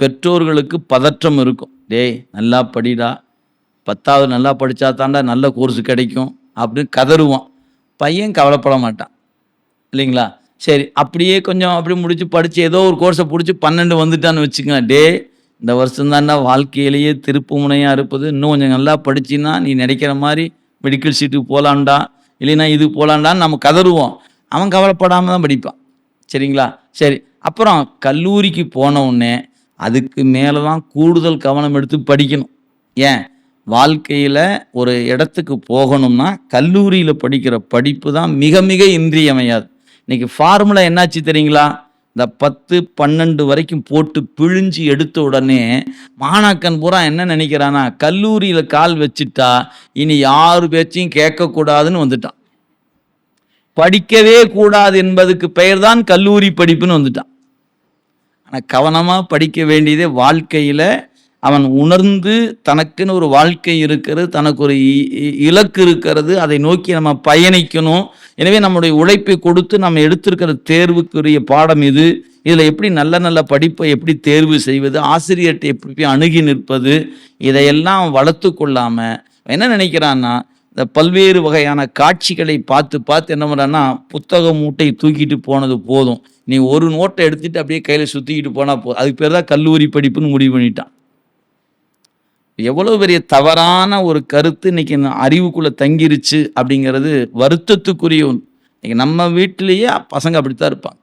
பெற்றோர்களுக்கு பதற்றம் இருக்கும். டேய் நல்லா படிடா. பத்தாவது நல்லா படித்தா தாண்டா நல்ல கோர்ஸ் கிடைக்கும் அப்படின்னு கதறுவான். பையன் கவலைப்பட மாட்டான். இல்லைங்களா? சரி அப்படியே கொஞ்சம் அப்படி முடித்து படித்து ஏதோ ஒரு கோர்ஸை பிடிச்சி பன்னெண்டு வந்துட்டான்னு வச்சுக்கோங்க. டே இந்த வருஷம் தாண்டா வாழ்க்கையிலேயே திருப்பு முனையாக இருப்பது. இன்னும் கொஞ்சம் நல்லா படிச்சின்னா நீ நினைக்கிற மாதிரி மெடிக்கல் சீட்டுக்கு போகலான்டா இல்லைன்னா இது போகலான்டான்னு நம்ம கதறுவோம். அவன் கவலைப்படாமல் தான் படிப்பான். சரிங்களா? சரி அப்புறம் கல்லூரிக்கு போன உடனே அதுக்கு மேலே தான் கூடுதல் கவனம் எடுத்து படிக்கணும். ஏன்? வாழ்க்கையில் ஒரு இடத்துக்கு போகணும்னா கல்லூரியில் படிக்கிற படிப்பு தான் மிக மிக இன்றியமையாது. இன்றைக்கி ஃபார்முலா என்னாச்சு தெரியுங்களா? இந்த பத்து பன்னெண்டு வரைக்கும் போட்டு பிழிஞ்சு எடுத்த உடனே மாணாக்கன் பூரா என்ன நினைக்கிறானா கல்லூரியில் கால் வச்சுட்டா இனி யார் பேச்சையும் கேட்கக்கூடாதுன்னு வந்துட்டான். படிக்கவே கூடாது என்பதுக்கு பெயர் தான் கல்லூரி படிப்புன்னு வந்துட்டான். ஆனால் கவனமாக படிக்க வேண்டியதே வாழ்க்கையில் அவன் உணர்ந்து தனக்குன்னு ஒரு வாழ்க்கை இருக்கிறது தனக்கு ஒரு இ- இலக்கு இருக்கிறது அதை நோக்கி நம்ம பயணிக்கணும். எனவே நம்முடைய உழைப்பை கொடுத்து நம்ம எடுத்திருக்கிற தேர்வுக்குரிய பாடம் இது. இதில் எப்படி நல்ல நல்ல படிப்பை எப்படி தேர்வு செய்வது ஆசிரியர்கிட்ட எப்படி அணுகி நிற்பது இதையெல்லாம் வளர்த்து கொள்ளாமல் என்ன நினைக்கிறான்னா இந்த பல்வேறு வகையான காட்சிகளை பார்த்து பார்த்து என்ன பண்ணுறான்னா புத்தக மூட்டை தூக்கிட்டு போனது போதும். நீ ஒரு நோட்டை எடுத்துகிட்டு அப்படியே கையில் சுற்றிக்கிட்டு போனால் போதும் அதுக்கு பேர் தான் கல்லூரி படிப்புன்னு முடிவு பண்ணிட்டான். எவ்வளோ பெரிய தவறான ஒரு கருத்து இன்னைக்கு அறிவுக்குள்ளே தங்கிருச்சு அப்படிங்கிறது வருத்தத்துக்குரிய ஒன்று. இன்றைக்கி நம்ம வீட்டிலேயே பசங்க அப்படித்தான் இருப்பாங்க.